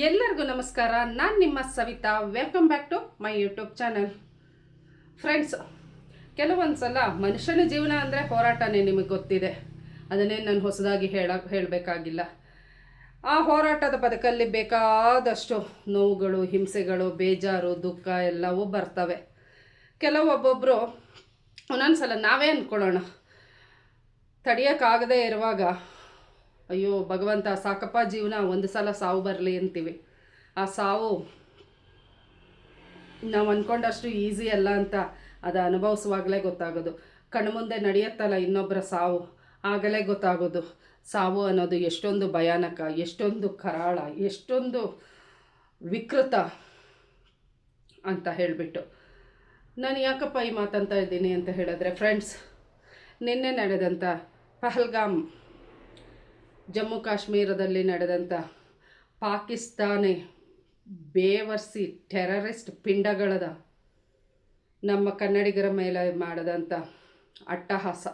ಎಲ್ಲರಿಗೂ ನಮಸ್ಕಾರ. ನಾನು ನಿಮ್ಮ Savita. Welcome back to my YouTube channel friends ಕೆಲವೊಂದು ಸಲ ಮನುಷ್ಯನ ಜೀವನ ಅಂದರೆ ಹೋರಾಟನೇ ನಿಮಗೆ ಗೊತ್ತಿದೆ. ಅದನ್ನೇ ನಾನು ಹೊಸದಾಗಿ ಹೇಳ ಹೇಳಬೇಕಾಗಿಲ್ಲ. ಆ ಹೋರಾಟದ ಬದುಕಲ್ಲಿ ಬೇಕಾದಷ್ಟು ನೋವುಗಳು, ಹಿಂಸೆಗಳು, ಬೇಜಾರು, ದುಃಖ ಎಲ್ಲವೂ ಬರ್ತವೆ. ಕೆಲವೊಬ್ಬೊಬ್ಬರು ಒಂದೊಂದು ಸಲ ನಾವೇ ಅಂದ್ಕೊಳ್ಳೋಣ ತಡೆಯೋಕ್ಕಾಗದೇ ಇರುವಾಗ ಅಯ್ಯೋ, ಭಗವಂತ, ಸಾಕಪ್ಪ, ಜೀವನ, ಒಂದು ಸಲ ಸಾವು ಬರಲಿ ಅಂತೀವಿ. ಆ ಸಾವು ನಾವು ಅಂದ್ಕೊಂಡಷ್ಟು ಈಸಿ ಅಲ್ಲ ಅಂತ ಅದು ಅನುಭವಿಸುವಾಗಲೇ ಗೊತ್ತಾಗೋದು. ಕಣ್ಮುಂದೆ ನಡೆಯುತ್ತಲ್ಲ ಇನ್ನೊಬ್ಬರ ಸಾವು, ಆಗಲೇ ಗೊತ್ತಾಗೋದು. ಸಾವು ಅನ್ನೋದು ಎಷ್ಟೊಂದು ಭಯಾನಕ, ಎಷ್ಟೊಂದು ಕರಾಳ, ಎಷ್ಟೊಂದು ವಿಕೃತ ಅಂತ ಹೇಳಿಬಿಟ್ಟು. ನಾನು ಯಾಕಪ್ಪ ಈ ಮಾತಂತ ಇದ್ದೀನಿ ಅಂತ ಹೇಳಿದ್ರೆ ಫ್ರೆಂಡ್ಸ್ ನಿನ್ನೆ ನಡೆದಂಥ ಪಹಲ್ಗಾಮ್ ಜಮ್ಮು ಕಾಶ್ಮೀರದಲ್ಲಿ ನಡೆದಂಥ ಪಾಕಿಸ್ತಾನಿ ಬೇವರ್ಸಿ ಟೆರರಿಸ್ಟ್ ಪಿಂಡಗಳದ ನಮ್ಮ ಕನ್ನಡಿಗರ ಮೇಲೆ ಮಾಡಿದಂಥ ಅಟ್ಟಹಾಸ.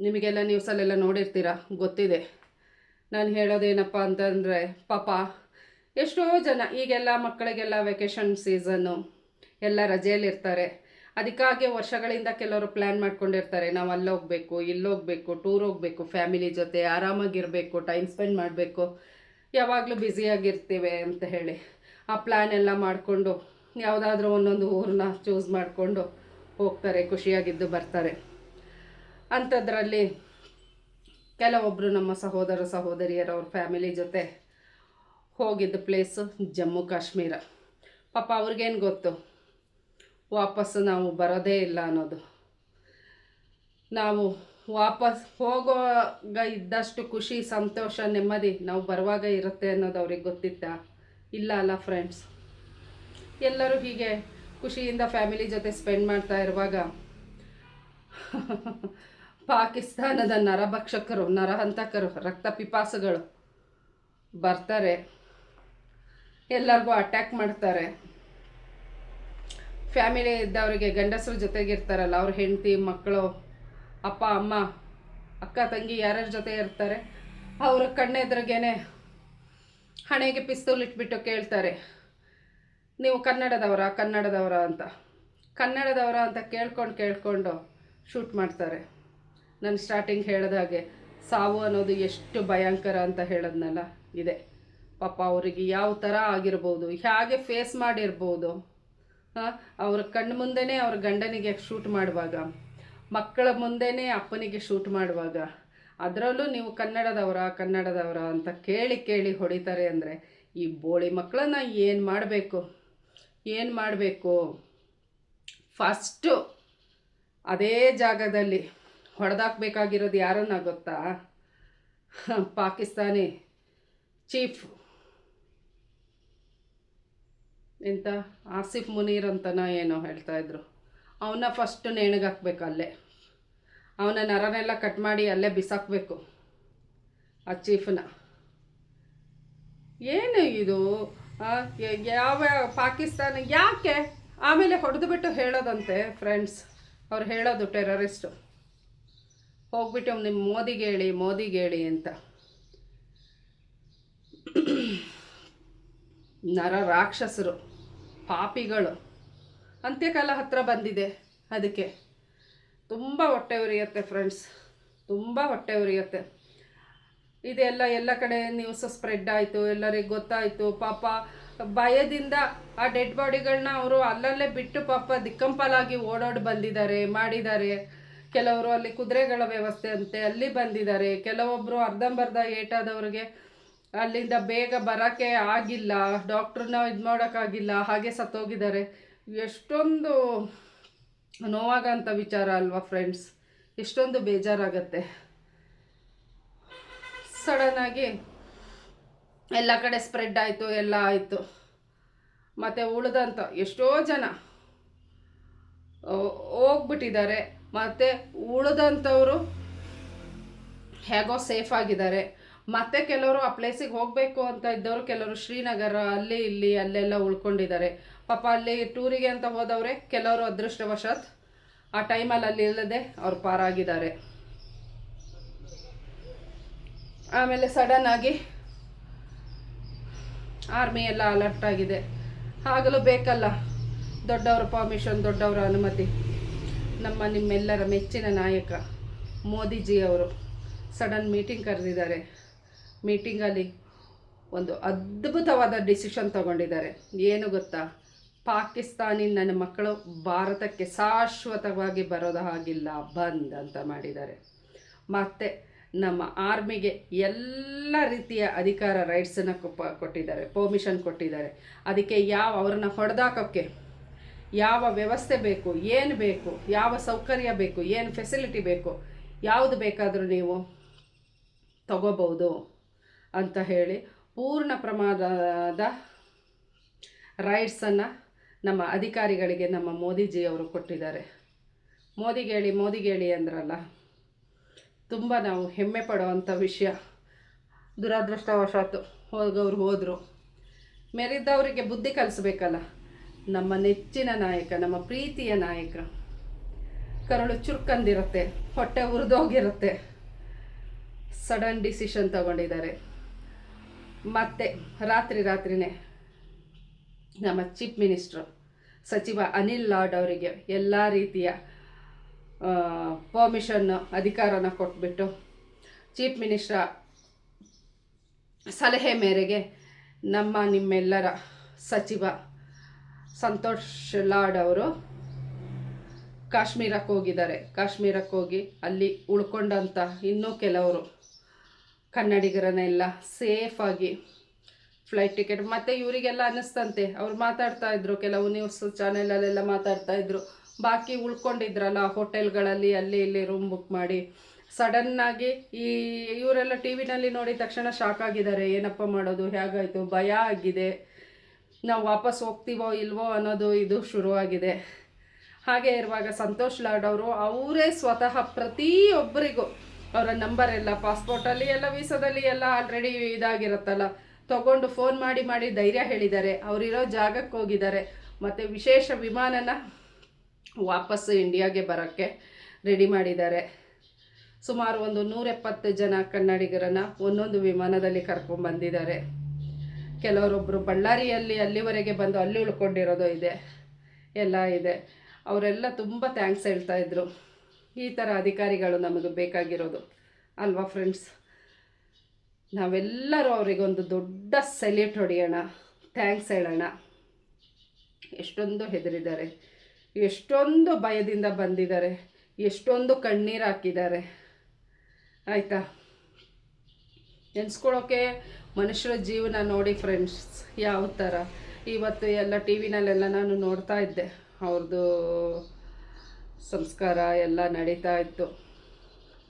ನಿಮಗೆಲ್ಲ ನ್ಯೂಸಲ್ಲೆಲ್ಲ ನೋಡಿರ್ತೀರ? ಗೊತ್ತಿದೆ. ನಾನು ಹೇಳೋದೇನಪ್ಪ ಅಂತಂದರೆ, ಪಾಪ ಎಷ್ಟೋ ಜನ ಈಗೆಲ್ಲ ಮಕ್ಕಳಿಗೆಲ್ಲ ವೆಕೇಷನ್ ಸೀಸನ್ನು ಎಲ್ಲ ರಜೆಯಲ್ಲಿರ್ತಾರೆ. ಅದಕ್ಕಾಗಿ ವರ್ಷಗಳಿಂದ ಕೆಲವರು ಪ್ಲ್ಯಾನ್ ಮಾಡ್ಕೊಂಡಿರ್ತಾರೆ. ನಾವು ಅಲ್ಲಿ ಹೋಗಬೇಕು, ಇಲ್ಲಿ ಹೋಗಬೇಕು ಟೂರ್ ಹೋಗಬೇಕು ಫ್ಯಾಮಿಲಿ ಜೊತೆ ಆರಾಮಾಗಿರಬೇಕು ಟೈಮ್ ಸ್ಪೆಂಡ್ ಮಾಡಬೇಕು. ಯಾವಾಗಲೂ ಬ್ಯುಸಿಯಾಗಿರ್ತೀವಿ ಅಂತ ಹೇಳಿ ಆ ಪ್ಲ್ಯಾನ್ ಎಲ್ಲ ಮಾಡಿಕೊಂಡು ಯಾವುದಾದ್ರೂ ಒಂದೊಂದು ಊರನ್ನ ಚೂಸ್ ಮಾಡಿಕೊಂಡು ಹೋಗ್ತಾರೆ, ಖುಷಿಯಾಗಿದ್ದು ಬರ್ತಾರೆ. ಅಂಥದ್ರಲ್ಲಿ ಕೆಲವೊಬ್ಬರು ನಮ್ಮ ಸಹೋದರ ಸಹೋದರಿಯರವ್ರ ಫ್ಯಾಮಿಲಿ ಜೊತೆ ಹೋಗಿದ್ದ ಪ್ಲೇಸು ಜಮ್ಮು ಕಾಶ್ಮೀರ. ಪಾಪ ಅವ್ರಿಗೇನು ಗೊತ್ತು? ವಾಪಸ್ಸು ನಾವು ಬರೋದೇ ಇಲ್ಲ ಅನ್ನೋದು. ನಾವು ವಾಪಸ್ ಹೋಗುವಾಗ ಇದ್ದಷ್ಟು ಖುಷಿ, ಸಂತೋಷ, ನೆಮ್ಮದಿ ನಾವು ಬರುವಾಗ ಇರುತ್ತೆ ಅನ್ನೋದು ಅವ್ರಿಗೆ ಗೊತ್ತಿತ್ತಾ? ಇಲ್ಲ ಅಲ್ಲ ಫ್ರೆಂಡ್ಸ್ ಎಲ್ಲರೂ ಹೀಗೆ ಖುಷಿಯಿಂದ ಫ್ಯಾಮಿಲಿ ಜೊತೆ ಸ್ಪೆಂಡ್ ಮಾಡ್ತಾ ಇರುವಾಗ ಪಾಕಿಸ್ತಾನದ ನರಭಕ್ಷಕರು, ನರಹಂತಕರು, ರಕ್ತ ಪಿಪಾಸುಗಳು ಬರ್ತಾರೆ. ಎಲ್ಲರಿಗೂ ಅಟ್ಯಾಕ್ ಮಾಡ್ತಾರೆ. ಫ್ಯಾಮಿಲಿ ಇದ್ದವರಿಗೆ ಗಂಡಸರು ಜೊತೆಗಿರ್ತಾರಲ್ಲ, ಅವ್ರ ಹೆಂಡತಿ ಮಕ್ಕಳು ಅಪ್ಪ, ಅಮ್ಮ, ಅಕ್ಕ, ತಂಗಿ ಯಾರ್ಯಾರ ಜೊತೆ ಇರ್ತಾರೆ, ಅವರ ಕಣ್ಣೆದ್ರಿಗೇನೆ ಹಣೆಗೆ ಪಿಸ್ತೂಲ್ ಇಟ್ಬಿಟ್ಟು ಕೇಳ್ತಾರೆ, ನೀವು ಕನ್ನಡದವರ ಕನ್ನಡದವರ ಅಂತ. ಕನ್ನಡದವರ ಅಂತ ಕೇಳ್ಕೊಂಡು ಕೇಳ್ಕೊಂಡು ಶೂಟ್ ಮಾಡ್ತಾರೆ. ನಾನು ಸ್ಟಾರ್ಟಿಂಗ್ ಹೇಳಿದಾಗೆ ಸಾವು ಅನ್ನೋದು ಎಷ್ಟು ಭಯಂಕರ ಅಂತ ಹೇಳೋದ್ನಲ್ಲ, ಇದೆ. ಪಾಪ ಅವರಿಗೆ ಯಾವ ಥರ ಆಗಿರ್ಬೋದು, ಹೇಗೆ ಫೇಸ್ ಮಾಡಿರ್ಬೋದು ಅವ್ರ ಕಣ್ಣು ಮುಂದೆನೇ ಅವ್ರ ಗಂಡನಿಗೆ ಶೂಟ್ ಮಾಡುವಾಗ, ಮಕ್ಕಳ ಮುಂದೆನೇ ಅಪ್ಪನಿಗೆ ಶೂಟ್ ಮಾಡುವಾಗ, ಅದರಲ್ಲೂ ನೀವು ಕನ್ನಡದವರ ಕನ್ನಡದವರ ಅಂತ ಕೇಳಿ ಕೇಳಿ ಹೊಡಿತಾರೆ ಅಂದರೆ ಈ ಬೋಳಿ ಮಕ್ಕಳನ್ನ ಏನು ಮಾಡಬೇಕು? ಏನು ಮಾಡಬೇಕು? ಫಸ್ಟು ಅದೇ ಜಾಗದಲ್ಲಿ ಹೊಡೆದಾಕ್ಬೇಕಾಗಿರೋದು ಯಾರನ್ನ ಗೊತ್ತಾ? ಪಾಕಿಸ್ತಾನಿ ಚೀಫ್ ಎಂತ? ಆಸಿಫ್ ಮುನೀರ್ ಅಂತನ ಏನೋ ಹೇಳ್ತಾ ಇದ್ರು. ಅವನ್ನ ಫಸ್ಟ್ ನೇಣಿಗೆ ಅಲ್ಲೇ. ಅವನ ನರನೆಲ್ಲ ಕಟ್ ಮಾಡಿ ಅಲ್ಲೇ ಬಿಸಾಕಬೇಕು. ಆ ಚೀಫ್ನ ಏನು ಇದು? ಯಾವ ಪಾಕಿಸ್ತಾನ, ಯಾಕೆ? ಆಮೇಲೆ ಹೊಡೆದು ಬಿಟ್ಟು ಹೇಳೋದಂತೆ ಫ್ರೆಂಡ್ಸ್ ಅವ್ರು ಹೇಳೋದು ಟೆರರಿಸ್ಟು ಹೋಗ್ಬಿಟ್ಟು ನಿಮ್ಮ ಮೋದಿಗೆ ಹೇಳಿ ಮೋದಿಗೆ ಹೇಳಿ ಅಂತ. ನರ ರಾಕ್ಷಸರು. ಪಾಪಿಗಳು. ಅಂತ್ಯಕಾಲ ಹತ್ರ ಬಂದಿದೆ ಅದಕ್ಕೆ. ತುಂಬ ಹೊಟ್ಟೆ ಉರಿಯುತ್ತೆ ಫ್ರೆಂಡ್ಸ್ ತುಂಬ ಹೊಟ್ಟೆ ಉರಿಯುತ್ತೆ. ಇದೆಲ್ಲ ಎಲ್ಲ ಕಡೆ ನ್ಯೂಸ್ ಸ್ಪ್ರೆಡ್ ಆಯಿತು, ಎಲ್ಲರಿಗೆ ಗೊತ್ತಾಯಿತು. ಪಾಪ ಭಯದಿಂದ ಆ ಡೆಡ್ ಬಾಡಿಗಳನ್ನ ಅವರು ಅಲ್ಲಲ್ಲೇ ಬಿಟ್ಟು ಪಾಪ ದಿಕ್ಕಂಪಲಾಗಿ ಓಡಾಡಿ ಬಂದಿದ್ದಾರೆ, ಮಾಡಿದ್ದಾರೆ. ಕೆಲವರು ಅಲ್ಲಿ ಕುದುರೆಗಳ ವ್ಯವಸ್ಥೆ ಅಂತೆ ಅಲ್ಲಿ ಬಂದಿದ್ದಾರೆ. ಕೆಲವೊಬ್ಬರು ಅರ್ಧಂಬರ್ಧ ಏಟಾದವ್ರಿಗೆ ಅಲ್ಲಿಂದ ಬೇಗ ಬರೋಕ್ಕೆ ಆಗಿಲ್ಲ. ಡಾಕ್ಟ್ರನ್ನ ಇದು ಮಾಡೋಕ್ಕಾಗಿಲ್ಲ. ಹಾಗೆ ಸತ್ತೋಗಿದ್ದಾರೆ. ಎಷ್ಟೊಂದು ನೋವಾಗಂಥ ವಿಚಾರ ಅಲ್ವಾ ಫ್ರೆಂಡ್ಸ್ ಎಷ್ಟೊಂದು ಬೇಜಾರಾಗತ್ತೆ. ಸಡನ್ನಾಗಿ ಎಲ್ಲ ಕಡೆ ಸ್ಪ್ರೆಡ್ ಆಯಿತು, ಎಲ್ಲ ಆಯಿತು. ಮತ್ತು ಉಳಿದಂಥ ಎಷ್ಟೋ ಜನ ಹೋಗ್ಬಿಟ್ಟಿದ್ದಾರೆ. ಮತ್ತು ಉಳಿದಂಥವರು ಹೇಗೋ ಸೇಫ್ ಆಗಿದ್ದಾರೆ. ಮತ್ತೆ ಕೆಲವರು ಆ ಪ್ಲೇಸಿಗೆ ಹೋಗಬೇಕು ಅಂತ ಇದ್ದವರು ಕೆಲವರು ಶ್ರೀನಗರ, ಅಲ್ಲಿ ಇಲ್ಲಿ, ಅಲ್ಲೆಲ್ಲ ಉಳ್ಕೊಂಡಿದ್ದಾರೆ. ಪಾಪ ಅಲ್ಲಿ ಟೂರಿಗೆ ಅಂತ ಹೋದವ್ರೆ, ಕೆಲವರು ಅದೃಷ್ಟವಶಾತ್ ಆ ಟೈಮಲ್ಲಿ ಅಲ್ಲಿ ಇಲ್ಲದೆ ಅವ್ರು ಪಾರಾಗಿದ್ದಾರೆ. ಆಮೇಲೆ ಸಡನ್ ಆಗಿ ಆರ್ಮಿ ಎಲ್ಲ ಅಲರ್ಟ್ ಆಗಿದೆ. ಆಗಲೂ ಬೇಕಲ್ಲ, ದೊಡ್ಡವರ ಪರ್ಮಿಷನ್ ದೊಡ್ಡವರ ಅನುಮತಿ. ನಮ್ಮ ನಿಮ್ಮೆಲ್ಲರ ಮೆಚ್ಚಿನ ನಾಯಕ ಮೋದಿಜಿ ಅವರು ಸಡನ್ ಮೀಟಿಂಗ್ ಕರೆದಿದ್ದಾರೆ. ಮೀಟಿಂಗಲ್ಲಿ ಒಂದು ಅದ್ಭುತವಾದ ಡಿಸಿಷನ್ ತಗೊಂಡಿದ್ದಾರೆ. ಏನು ಗೊತ್ತಾ? ಪಾಕಿಸ್ತಾನಿ ನನ್ನ ಮಕ್ಕಳು ಭಾರತಕ್ಕೆ ಶಾಶ್ವತವಾಗಿ ಬರೋದು ಹಾಗಿಲ್ಲ, ಬಂದ್ ಅಂತ ಮಾಡಿದ್ದಾರೆ. ಮತ್ತು ನಮ್ಮ ಆರ್ಮಿಗೆ ಎಲ್ಲ ರೀತಿಯ ಅಧಿಕಾರ ರೈಟ್ಸನ್ನು ಕೊಟ್ಟಿದ್ದಾರೆ, ಪರ್ಮಿಷನ್ ಕೊಟ್ಟಿದ್ದಾರೆ. ಅದಕ್ಕೆ ಯಾವ ಅವ್ರನ್ನ ಹೊಡೆದಾಕೋಕ್ಕೆ ಯಾವ ವ್ಯವಸ್ಥೆ ಬೇಕು, ಏನು ಬೇಕು, ಯಾವ ಸೌಕರ್ಯ ಬೇಕು, ಏನು ಫೆಸಿಲಿಟಿ ಬೇಕು, ಯಾವುದು ಬೇಕಾದರೂ ನೀವು ತಗೋಬೋದು. ಅಂತ ಹೇಳಿ ಪೂರ್ಣ ಪ್ರಮಾಣದ ರೈಟ್ಸನ್ನು ನಮ್ಮ ಅಧಿಕಾರಿಗಳಿಗೆ ನಮ್ಮ ಮೋದಿಜಿಯವರು ಕೊಟ್ಟಿದ್ದಾರೆ. ಮೋದಿಗೇಳಿ ಮೋದಿಗೇಳಿ ಅಂದ್ರಲ್ಲ, ತುಂಬ ನಾವು ಹೆಮ್ಮೆ ಪಡುವಂಥ ವಿಷಯ. ದುರದೃಷ್ಟವಶಾತ್ತು ಹೋಗೋರು ಹೋದರು. ಮೆರಿದವರಿಗೆ ಬುದ್ಧಿ ಕಲಿಸ್ಬೇಕಲ್ಲ. ನಮ್ಮ ನೆಚ್ಚಿನ ನಾಯಕ, ನಮ್ಮ ಪ್ರೀತಿಯ ನಾಯಕ. ಕರಳು ಚುರುಕಂದಿರುತ್ತೆ, ಹೊಟ್ಟೆ ಉರಿದೋಗಿರುತ್ತೆ. ಸಡನ್ ಡಿಸಿಷನ್ ತಗೊಂಡಿದ್ದಾರೆ. ಮತ್ತು ರಾತ್ರಿ ರಾತ್ರಿನೇ ನಮ್ಮ ಚೀಫ್ ಮಿನಿಸ್ಟ್ರು ಸಚಿವ ಅನಿಲ್ ಲಾಡ್ ಅವರಿಗೆ ಎಲ್ಲ ರೀತಿಯ ಪರ್ಮಿಷನ್ನು ಅಧಿಕಾರನ ಕೊಟ್ಬಿಟ್ಟು ಚೀಫ್ ಮಿನಿಸ್ಟ್ರ ಸಲಹೆ ಮೇರೆಗೆ ನಮ್ಮ ನಿಮ್ಮೆಲ್ಲರ ಸಚಿವ ಸಂತೋಷ್ ಲಾಡ್ ಅವರು ಕಾಶ್ಮೀರಕ್ಕೆ ಹೋಗಿದ್ದಾರೆ. ಕಾಶ್ಮೀರಕ್ಕೆ ಹೋಗಿ ಅಲ್ಲಿ ಉಳ್ಕೊಂಡಂಥ ಇನ್ನೂ ಕೆಲವರು ಕನ್ನಡಿಗರನ್ನೆಲ್ಲ ಸೇಫಾಗಿ ಫ್ಲೈಟ್ ಟಿಕೆಟ್ ಮತ್ತು ಇವರಿಗೆಲ್ಲ ಅನ್ನಿಸ್ತಂತೆ, ಅವ್ರು ಮಾತಾಡ್ತಾ ಇದ್ರು, ಕೆಲವು ನ್ಯೂಸ್ ಚಾನೆಲಲ್ಲೆಲ್ಲ ಮಾತಾಡ್ತಾ ಇದ್ರು. ಬಾಕಿ ಉಳ್ಕೊಂಡಿದ್ರಲ್ಲ ಹೋಟೆಲ್ಗಳಲ್ಲಿ ಅಲ್ಲಿ ಇಲ್ಲಿ ರೂಮ್ ಬುಕ್ ಮಾಡಿ. ಸಡನ್ನಾಗಿ ಈ ಇವರೆಲ್ಲ ಟಿ ವಿನಲ್ಲಿ ನೋಡಿದ ತಕ್ಷಣ ಶಾಕ್ ಆಗಿದ್ದಾರೆ. ಏನಪ್ಪ ಮಾಡೋದು, ಹೇಗಾಯಿತು? ಭಯ ಆಗಿದೆ. ನಾವು ವಾಪಸ್ ಹೋಗ್ತೀವೋ ಇಲ್ವೋ ಅನ್ನೋದು ಇದು ಶುರುವಾಗಿದೆ. ಹಾಗೆ ಇರುವಾಗ ಸಂತೋಷ್ ಲಾಡ್ ಅವರು, ಅವರೇ ಸ್ವತಃ ಪ್ರತಿಯೊಬ್ಬರಿಗೂ ಅವರ ನಂಬರ್ ಎಲ್ಲ ಪಾಸ್ಪೋರ್ಟಲ್ಲಿ ಎಲ್ಲ ವೀಸಾದಲ್ಲಿ ಎಲ್ಲ ಆಲ್ರೆಡಿ ಇದಾಗಿರುತ್ತಲ್ಲ. ತಗೊಂಡು ಫೋನ್ ಮಾಡಿ ಮಾಡಿ ಧೈರ್ಯ ಹೇಳಿದ್ದಾರೆ. ಅವರಿರೋ ಜಾಗಕ್ಕೆ ಹೋಗಿದ್ದಾರೆ. ಮತ್ತು ವಿಶೇಷ ವಿಮಾನನ ವಾಪಸ್ಸು ಇಂಡಿಯಾಗೆ ಬರೋಕ್ಕೆ ರೆಡಿ ಮಾಡಿದ್ದಾರೆ. ಸುಮಾರು ಒಂದು ನೂರೆಪ್ಪತ್ತು ಜನ ಕನ್ನಡಿಗರನ್ನು ಒಂದೊಂದು ವಿಮಾನದಲ್ಲಿ ಕರ್ಕೊಂಡ್ಬಂದಿದ್ದಾರೆ ಕೆಲವರೊಬ್ಬರು ಬಳ್ಳಾರಿಯಲ್ಲಿ ಅಲ್ಲಿವರೆಗೆ ಬಂದು ಅಲ್ಲಿ ಉಳ್ಕೊಂಡಿರೋದು ಇದೆ. ಎಲ್ಲ ಇದೆ. ಅವರೆಲ್ಲ ತುಂಬ ಥ್ಯಾಂಕ್ಸ್ ಹೇಳ್ತಾ ಇದ್ರು. ಈ ಥರ ಅಧಿಕಾರಿಗಳು ನಮಗೆ ಬೇಕಾಗಿರೋದು. ಅಲ್ವಾ ಫ್ರೆಂಡ್ಸ್ ನಾವೆಲ್ಲರೂ ಅವರಿಗೊಂದು ದೊಡ್ಡ ಸೆಲ್ಯೂಟ್ ಹೊಡೆಯೋಣ ಥ್ಯಾಂಕ್ಸ್ ಹೇಳೋಣ. ಎಷ್ಟೊಂದು ಹೆದರಿದ್ದಾರೆ, ಎಷ್ಟೊಂದು ಭಯದಿಂದ ಬಂದಿದ್ದಾರೆ, ಎಷ್ಟೊಂದು ಕಣ್ಣೀರು ಹಾಕಿದ್ದಾರೆ. ಆಯಿತಾ? ನೆನೆಸ್ಕೊಳ್ಳೋಕೆ ಮನುಷ್ಯರ ಜೀವನ ನೋಡಿ ಫ್ರೆಂಡ್ಸ್ ಯಾವ ಥರ ಇವತ್ತು ಎಲ್ಲ ಟಿ ವಿನಲ್ಲೆಲ್ಲ ನಾನು ನೋಡ್ತಾ ಇದ್ದೆ. ಅವ್ರದ್ದು ಸಂಸ್ಕಾರ ಎಲ್ಲ ನಡೀತಾ ಇತ್ತು.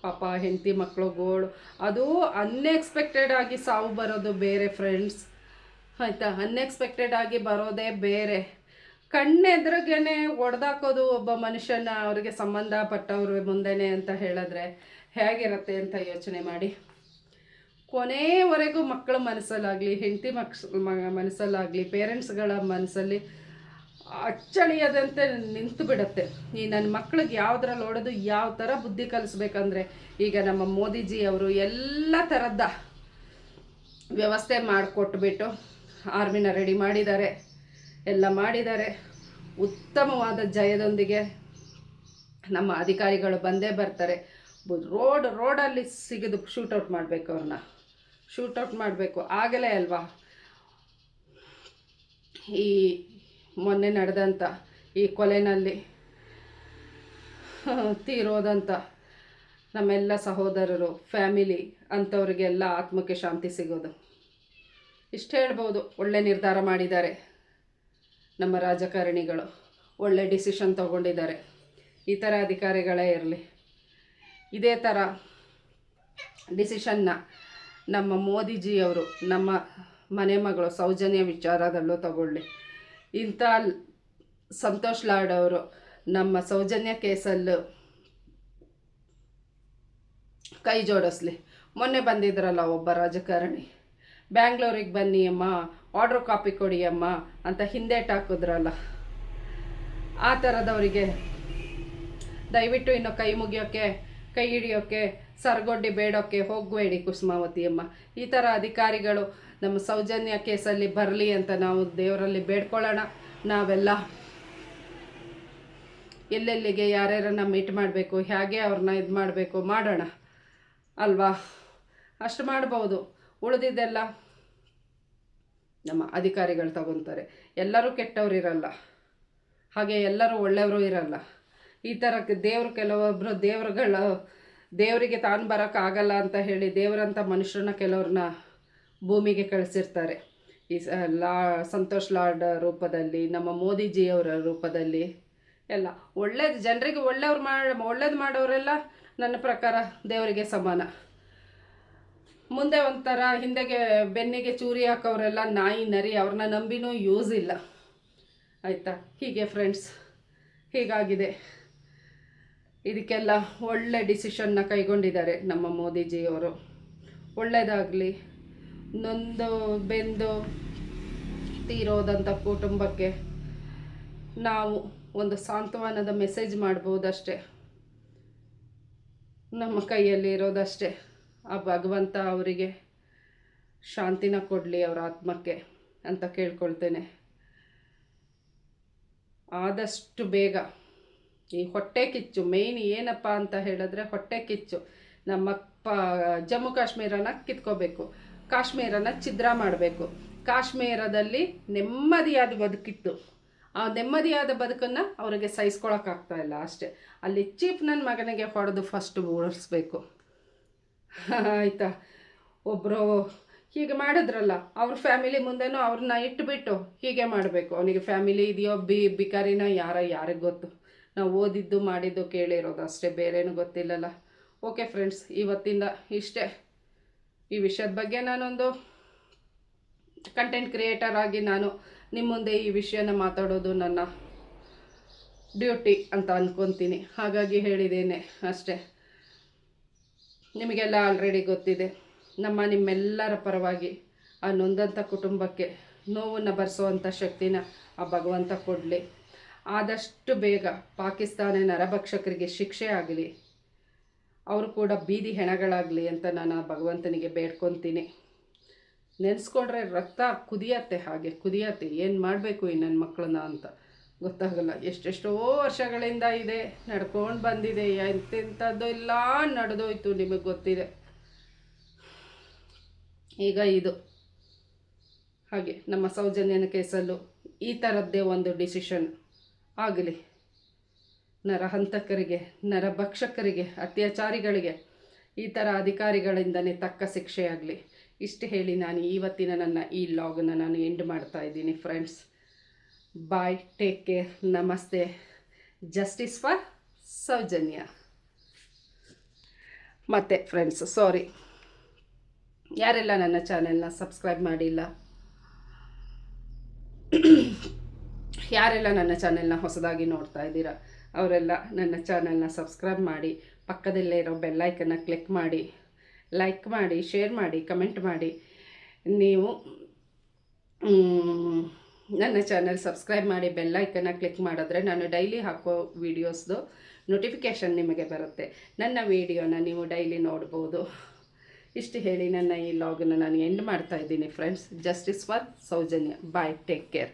ಪಾಪ ಹೆಂಡತಿ ಮಕ್ಕಳು ಗೋಳು. ಅದು ಅನ್ಎಕ್ಸ್ಪೆಕ್ಟೆಡ್ ಆಗಿ ಸಾವು ಬರೋದು ಬೇರೆ ಫ್ರೆಂಡ್ಸ್ ಆಯಿತಾ? ಅನ್ಎಕ್ಸ್ಪೆಕ್ಟೆಡ್ ಆಗಿ ಬರೋದೇ ಬೇರೆ. ಕಣ್ಣೆದ್ರಿಗೇನೆ ಒಡೆದಾಕೋದು ಒಬ್ಬ ಮನುಷ್ಯನ ಅವರಿಗೆ ಸಂಬಂಧಪಟ್ಟವ್ರ ಮುಂದೆನೆ ಅಂತ ಹೇಳಿದ್ರೆ ಹೇಗಿರುತ್ತೆ ಅಂತ ಯೋಚನೆ ಮಾಡಿ. ಕೊನೆಯವರೆಗೂ ಮಕ್ಕಳ ಮನಸ್ಸಲ್ಲಾಗಲಿ, ಹೆಂಡತಿ ಮಕ್ಸ್ ಮನಸ್ಸಲ್ಲಾಗಲಿ ಪೇರೆಂಟ್ಸ್ಗಳ ಮನಸ್ಸಲ್ಲಿ ಅಚ್ಚಳಿಯದಂತೆ ನಿಂತು ಬಿಡುತ್ತೆ. ಈ ನನ್ನ ಮಕ್ಳಿಗೆ ಯಾವುದ್ರಲ್ಲಿ ಹೊಡೆದು ಯಾವ ಥರ ಬುದ್ಧಿ ಕಲಿಸ್ಬೇಕಂದ್ರೆ, ಈಗ ನಮ್ಮ ಮೋದಿಜಿ ಅವರು ಎಲ್ಲ ಥರದ ವ್ಯವಸ್ಥೆ ಮಾಡಿಕೊಟ್ಬಿಟ್ಟು ಆರ್ಮಿನ ರೆಡಿ ಮಾಡಿದ್ದಾರೆ. ಎಲ್ಲ ಮಾಡಿದ್ದಾರೆ. ಉತ್ತಮವಾದ ಜಯದೊಂದಿಗೆ ನಮ್ಮ ಅಧಿಕಾರಿಗಳು ಬಂದೇ ಬರ್ತಾರೆ. ರೋಡ್, ರೋಡಲ್ಲಿ ಸಿಗಿದು ಶೂಟೌಟ್ ಮಾಡಬೇಕು ಅವ್ರನ್ನ. ಶೂಟೌಟ್ ಮಾಡಬೇಕು. ಆಗಲೇ ಅಲ್ವಾ? ಈ ಮೊನ್ನೆ ನಡೆದಂಥ ಈ ಕೊಲೆನಲ್ಲಿ ತೀರೋದಂಥ ನಮ್ಮೆಲ್ಲ ಸಹೋದರರು, ಫ್ಯಾಮಿಲಿ ಅಂಥವ್ರಿಗೆಲ್ಲ ಆತ್ಮಕ್ಕೆ ಶಾಂತಿ ಸಿಗೋದು. ಇಷ್ಟು ಹೇಳ್ಬೋದು, ಒಳ್ಳೆ ನಿರ್ಧಾರ ಮಾಡಿದ್ದಾರೆ. ನಮ್ಮ ರಾಜಕಾರಣಿಗಳು ಒಳ್ಳೆ ಡಿಸಿಷನ್ ತಗೊಂಡಿದ್ದಾರೆ. ಈ ಅಧಿಕಾರಿಗಳೇ ಇರಲಿ. ಇದೇ ಥರ ಡಿಸಿಷನ್ನ ನಮ್ಮ ಮೋದಿಜಿಯವರು, ನಮ್ಮ ಮನೆ ಮಗಳು ಸೌಜನ್ಯ ವಿಚಾರದಲ್ಲೂ ತಗೊಳ್ಳಿ. ಇಂಥ ಸಂತೋಷ್ ಲಾಡ್ ಅವರು ನಮ್ಮ ಸೌಜನ್ಯ ಕೇಸಲ್ಲು ಕೈ ಜೋಡಿಸ್ಲಿ. ಮೊನ್ನೆ ಬಂದಿದ್ರಲ್ಲ ಒಬ್ಬ ರಾಜಕಾರಣಿ. ಬ್ಯಾಂಗ್ಳೂರಿಗೆ ಬನ್ನಿ ಅಮ್ಮ ಆರ್ಡ್ರ್ ಕಾಪಿ ಕೊಡಿ ಅಮ್ಮ ಅಂತ ಹಿಂದೇಟ್ ಹಾಕಿದ್ರಲ್ಲ. ಆ ಥರದವರಿಗೆ ದಯವಿಟ್ಟು ಇನ್ನು ಕೈ ಮುಗಿಯೋಕ್ಕೆ ಕೈ ಹಿಡಿಯೋಕ್ಕೆ ಸರ್ಗೊಡ್ಡಿ ಬೇಡೋಕ್ಕೆ ಹೋಗಬೇಡಿ ಕುಸುಮಾವತಿ ಅಮ್ಮ. ಈ ಥರ ಅಧಿಕಾರಿಗಳು ನಮ್ಮ ಸೌಜನ್ಯ ಕೇಸಲ್ಲಿ ಬರಲಿ ಅಂತ ನಾವು ದೇವರಲ್ಲಿ ಬೇಡ್ಕೊಳ್ಳೋಣ. ನಾವೆಲ್ಲ ಎಲ್ಲೆಲ್ಲಿಗೆ ಯಾರ್ಯಾರನ್ನ ಮೀಟ್ ಮಾಡಬೇಕು, ಹೇಗೆ ಅವ್ರನ್ನ ಇದು ಮಾಡಬೇಕು ಮಾಡೋಣ. ಅಲ್ವಾ? ಅಷ್ಟು ಮಾಡ್ಬೋದು. ಉಳಿದಿದ್ದೆಲ್ಲ ನಮ್ಮ ಅಧಿಕಾರಿಗಳು ತಗೊತಾರೆ. ಎಲ್ಲರೂ ಕೆಟ್ಟವ್ರು ಇರಲ್ಲ. ಹಾಗೆ ಎಲ್ಲರೂ ಒಳ್ಳೆಯವರು ಇರಲ್ಲ. ಈ ಥರ ದೇವರು ಕೆಲವೊಬ್ಬರು ದೇವ್ರುಗಳ ದೇವರಿಗೆ ತಾನು ಬರೋಕ್ಕಾಗಲ್ಲ ಅಂತ ಹೇಳಿ ದೇವರಂಥ ಮನುಷ್ಯರನ್ನ ಕೆಲವ್ರನ್ನ ಭೂಮಿಗೆ ಕಳಿಸಿರ್ತಾರೆ. ಈ ಲಾ, ಸಂತೋಷ್ ಲಾಡ್ ರೂಪದಲ್ಲಿ, ನಮ್ಮ ಮೋದಿಜಿಯವರ ರೂಪದಲ್ಲಿ ಎಲ್ಲ. ಒಳ್ಳೇದು, ಜನರಿಗೆ ಒಳ್ಳೆಯವ್ರು ಮಾಡಿ ಒಳ್ಳೇದು ಮಾಡೋರೆಲ್ಲ ನನ್ನ ಪ್ರಕಾರ ದೇವರಿಗೆ ಸಮಾನ. ಮುಂದೆ ಒಂಥರ ಹಿಂದೆಗೆ ಬೆನ್ನಿಗೆ ಚೂರಿ ಹಾಕೋರೆಲ್ಲ ನಾಯಿ, ನರಿ ಅವ್ರನ್ನ ನಂಬಿನೂ ಯೂಸ್ ಇಲ್ಲ. ಆಯಿತಾ? ಹೀಗೆ ಫ್ರೆಂಡ್ಸ್ ಹೀಗಾಗಿದೆ. ಇದಕ್ಕೆಲ್ಲ ಒಳ್ಳೆ ಡಿಸಿಷನ್ನ ಕೈಗೊಂಡಿದ್ದಾರೆ ನಮ್ಮ ಮೋದಿಜಿಯವರು. ಒಳ್ಳೆಯದಾಗಲಿ ನೊಂದು ಬೆಂದು ತೀರೋದಂಥ ಕುಟುಂಬಕ್ಕೆ ನಾವು ಒಂದು ಸಾಂತ್ವನದ ಮೆಸೇಜ್ ಮಾಡ್ಬೋದಷ್ಟೇ. ನಮ್ಮ ಕೈಯಲ್ಲಿ ಇರೋದಷ್ಟೇ. ಆ ಭಗವಂತ ಅವರಿಗೆ ಶಾಂತಿನ ಕೊಡಲಿ ಅವರ ಆತ್ಮಕ್ಕೆ ಅಂತ ಕೇಳ್ಕೊಳ್ತೇನೆ. ಆದಷ್ಟು ಬೇಗ ಈ ಹೊಟ್ಟೆ ಕಿಚ್ಚು ಮೇಯ್ನ್ ಏನಪ್ಪ ಅಂತ ಹೇಳಿದ್ರೆ ಹೊಟ್ಟೆ ಕಿಚ್ಚು. ನಮ್ಮ ಪ, ಜಮ್ಮು ಕಾಶ್ಮೀರನ ಕಿತ್ಕೋಬೇಕು. ಕಾಶ್ಮೀರನ ಛಿದ್ರ ಮಾಡಬೇಕು. ಕಾಶ್ಮೀರದಲ್ಲಿ ನೆಮ್ಮದಿಯಾದ ಬದುಕಿತ್ತು. ಆ ನೆಮ್ಮದಿಯಾದ ಬದುಕನ್ನು ಅವರಿಗೆ ಸಹಿಸ್ಕೊಳಕ್ಕಾಗ್ತಾ ಇಲ್ಲ ಅಷ್ಟೇ. ಅಲ್ಲಿ ಚೀಫ್ ನನ್ನ ಮಗನಿಗೆ ಹೊಡೆದು ಫಸ್ಟ್ ಓಡಿಸ್ಬೇಕು. ಆಯಿತಾ? ಒಬ್ಬರು ಹೀಗೆ ಮಾಡಿದ್ರಲ್ಲ, ಅವ್ರ ಫ್ಯಾಮಿಲಿ ಮುಂದೆನೂ ಅವ್ರನ್ನ ಇಟ್ಬಿಟ್ಟು ಹೀಗೆ ಮಾಡಬೇಕು. ಅವನಿಗೆ ಫ್ಯಾಮಿಲಿ ಇದೆಯೋ ಬಿ, ಬಿಕಾರಿನ ಯಾರ ಯಾರಿಗೆ ಗೊತ್ತು. ನಾವು ಓದಿದ್ದು ಮಾಡಿದ್ದು ಕೇಳಿರೋದು ಅಷ್ಟೇ, ಬೇರೇನು ಗೊತ್ತಿಲ್ಲಲ್ಲ. ಓಕೆ ಫ್ರೆಂಡ್ಸ್ ಇವತ್ತಿಂದ ಇಷ್ಟೇ. ಈ ವಿಷಯದ ಬಗ್ಗೆ ನಾನೊಂದು ಕಂಟೆಂಟ್ ಕ್ರಿಯೇಟರ್ ಆಗಿ ನಾನು ನಿಮ್ಮ ಮುಂದೆ ಈ ವಿಷಯನ ಮಾತಾಡೋದು ನನ್ನ ಡ್ಯೂಟಿ ಅಂತ ಅಂದ್ಕೊತೀನಿ ಹಾಗಾಗಿ ಹೇಳಿದ್ದೇನೆ ಅಷ್ಟೇ. ನಿಮಗೆಲ್ಲ ಆಲ್ರೆಡಿ ಗೊತ್ತಿದೆ. ನಮ್ಮ ನಿಮ್ಮೆಲ್ಲರ ಪರವಾಗಿ ಆ ನೊಂದಂಥ ಕುಟುಂಬಕ್ಕೆ ನೋವನ್ನು ಭರಿಸುವಂಥ ಶಕ್ತಿನ ಆ ಭಗವಂತ ಕೊಡಲಿ. ಆದಷ್ಟು ಬೇಗ ಪಾಕಿಸ್ತಾನ ನರಭಕ್ಷಕರಿಗೆ ಶಿಕ್ಷೆ ಆಗಲಿ. ಅವರು ಕೂಡ ಬೀದಿ ಹೆಣಗಳಾಗಲಿ ಅಂತ ನಾನು ಭಗವಂತನಿಗೆ ಬೇಡ್ಕೊತೀನಿ. ನೆನೆಸ್ಕೊಂಡ್ರೆ ರಕ್ತ ಕುದಿಯತ್ತೆ ಹಾಗೆ, ಕುದಿಯತ್ತೆ. ಏನು ಮಾಡಬೇಕು ಈ ನನ್ನ ಮಕ್ಕಳನ್ನ ಅಂತ. ಗೊತ್ತಾಗಲ್ಲ. ಎಷ್ಟೆಷ್ಟೋ ವರ್ಷಗಳಿಂದ ಇದೆ, ನಡ್ಕೊಂಡು ಬಂದಿದೆ. ಎಂತೆಂಥದ್ದು ಎಲ್ಲ ನಡೆದೋಯ್ತು ನಿಮಗೆ ಗೊತ್ತಿದೆ. ಈಗ ಇದು. ಹಾಗೆ ನಮ್ಮ ಸೌಜನ್ಯನ ಕೇಸಲ್ಲೂ ಈ ಥರದ್ದೇ ಒಂದು ಡಿಸಿಷನ್. ಆಗಲಿ. ನರಹಂತಕರಿಗೆ, ನರಭಕ್ಷಕರಿಗೆ, ಅತ್ಯಾಚಾರಿಗಳಿಗೆ ಈ ಥರ ಅಧಿಕಾರಿಗಳಿಂದನೇ ತಕ್ಕ ಶಿಕ್ಷೆಯಾಗಲಿ. ಇಷ್ಟು ಹೇಳಿ ನಾನು ಇವತ್ತಿನ ನನ್ನ ಈ ಲಾಗನ್ನು ನಾನು ಎಂಡ್ ಮಾಡ್ತಾ ಇದ್ದೀನಿ friends. Bye, take care, namaste. Justice for Soujanya. ಮತ್ತೆ ಫ್ರೆಂಡ್ಸ್, ಸಾರಿ. ಯಾರೆಲ್ಲ ನನ್ನ ಚಾನೆಲ್ನ ಸಬ್ಸ್ಕ್ರೈಬ್ ಮಾಡಿಲ್ಲ? ಯಾರೆಲ್ಲ ನನ್ನ ಚಾನೆಲ್ನ ಹೊಸದಾಗಿ ನೋಡ್ತಾ ಇದ್ದೀರಾ, ಅವರೆಲ್ಲ ನನ್ನ ಚಾನೆಲ್ನ ಸಬ್ಸ್ಕ್ರೈಬ್ ಮಾಡಿ, ಪಕ್ಕದಲ್ಲೇ ಇರೋ ಬೆಲ್ಲೈಕನ್ನ ಕ್ಲಿಕ್ ಮಾಡಿ, ಲೈಕ್ ಮಾಡಿ, ಶೇರ್ ಮಾಡಿ, ಕಮೆಂಟ್ ಮಾಡಿ. ನೀವು ನನ್ನ ಚಾನೆಲ್ ಸಬ್ಸ್ಕ್ರೈಬ್ ಮಾಡಿ ಬೆಲ್ಲೈಕನ್ನ ಕ್ಲಿಕ್ ಮಾಡಿದ್ರೆ ನಾನು ಡೈಲಿ ಹಾಕೋ ವೀಡಿಯೋಸ್ದು ನೋಟಿಫಿಕೇಷನ್ ನಿಮಗೆ ಬರುತ್ತೆ. ನನ್ನ ವೀಡಿಯೋನ ನೀವು ಡೈಲಿ ನೋಡ್ಬೋದು. ಇಷ್ಟು ಹೇಳಿ ನನ್ನ ಈ ಲಾಗನ್ನು ನಾನು ಎಂಡ್ ಮಾಡ್ತಾ ಇದ್ದೀನಿ, friends. Justice for Soujanya. Bye, take care.